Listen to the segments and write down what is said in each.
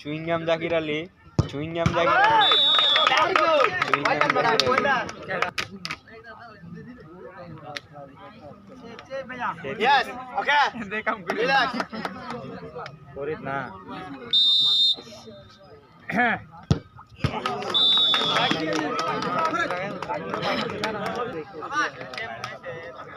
Chewing gum Zakir Ali chewing gum Zakir Ali. Relax. না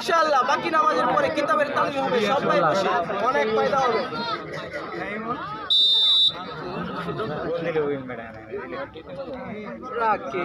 ইনশাআল্লাহ বাকি নামাজের পরে কিতাবের তালিম হবে সবাই বসে অনেক ফায়দা হবে। রাখে